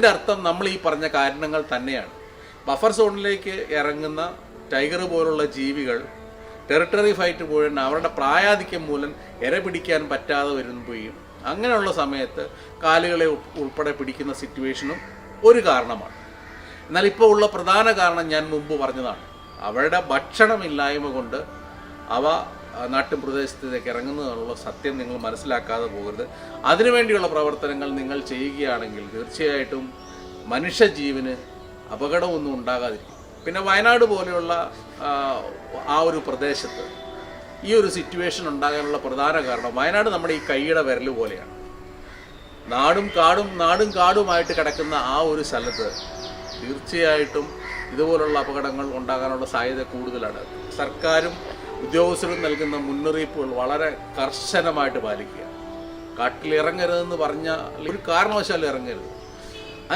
ഇതിന്റെ അർത്ഥം നമ്മൾ ഈ പറഞ്ഞ കാരണങ്ങൾ തന്നെയാണ്. ബഫർ സോണിലേക്ക് ഇറങ്ങുന്ന ടൈഗർ പോലുള്ള ജീവികൾ ടെറിട്ടറി ഫൈറ്റ് പോയിട്ട് അവരുടെ പ്രായാധിക്യം മൂലം ഇര പിടിക്കാൻ പറ്റാതെ വരുമ്പോഴും അങ്ങനെയുള്ള സമയത്ത് കാലുകളെ ഉൾപ്പെടെ പിടിക്കുന്ന സിറ്റുവേഷനും ഒരു കാരണമാണ്. എന്നാൽ ഇപ്പോൾ ഉള്ള പ്രധാന കാരണം ഞാൻ മുമ്പ് പറഞ്ഞതാണ്. അവരുടെ ഭക്ഷണമില്ലായ്മ കൊണ്ട് അവ ആ, നാട്ടുപ്രദേശത്തേക്ക് ഇറങ്ങുന്നതിനുള്ള സത്യം നിങ്ങൾ മനസ്സിലാക്കാതെ പോകരുത്. അതിനുവേണ്ടിയുള്ള പ്രവർത്തനങ്ങൾ നിങ്ങൾ ചെയ്യുകയാണെങ്കിൽ തീർച്ചയായിട്ടും മനുഷ്യജീവന് അപകടമൊന്നും ഉണ്ടാകാതിരിക്കും. പിന്നെ വയനാട് പോലെയുള്ള ആ ഒരു പ്രദേശത്ത് ഈ ഒരു സിറ്റുവേഷൻ ഉണ്ടാകാനുള്ള പ്രധാന കാരണം വയനാട് നമ്മുടെ ഈ കൈയുടെ വിരൽ പോലെയാണ്. നാടും കാടും നാടും കാടുമായിട്ട് കിടക്കുന്ന ആ ഒരു സ്ഥലത്ത് തീർച്ചയായിട്ടും ഇതുപോലുള്ള അപകടങ്ങൾ ഉണ്ടാകാനുള്ള സാധ്യത കൂടുതലാണ്. സർക്കാരും ഉദ്യോഗസ്ഥരും നൽകുന്ന മുന്നറിയിപ്പുകൾ വളരെ കർശനമായിട്ട് പാലിക്കുക. കാട്ടിൽ ഇറങ്ങരുതെന്ന് പറഞ്ഞാൽ ഒരു കാരണവശാലും ഇറങ്ങരുത്.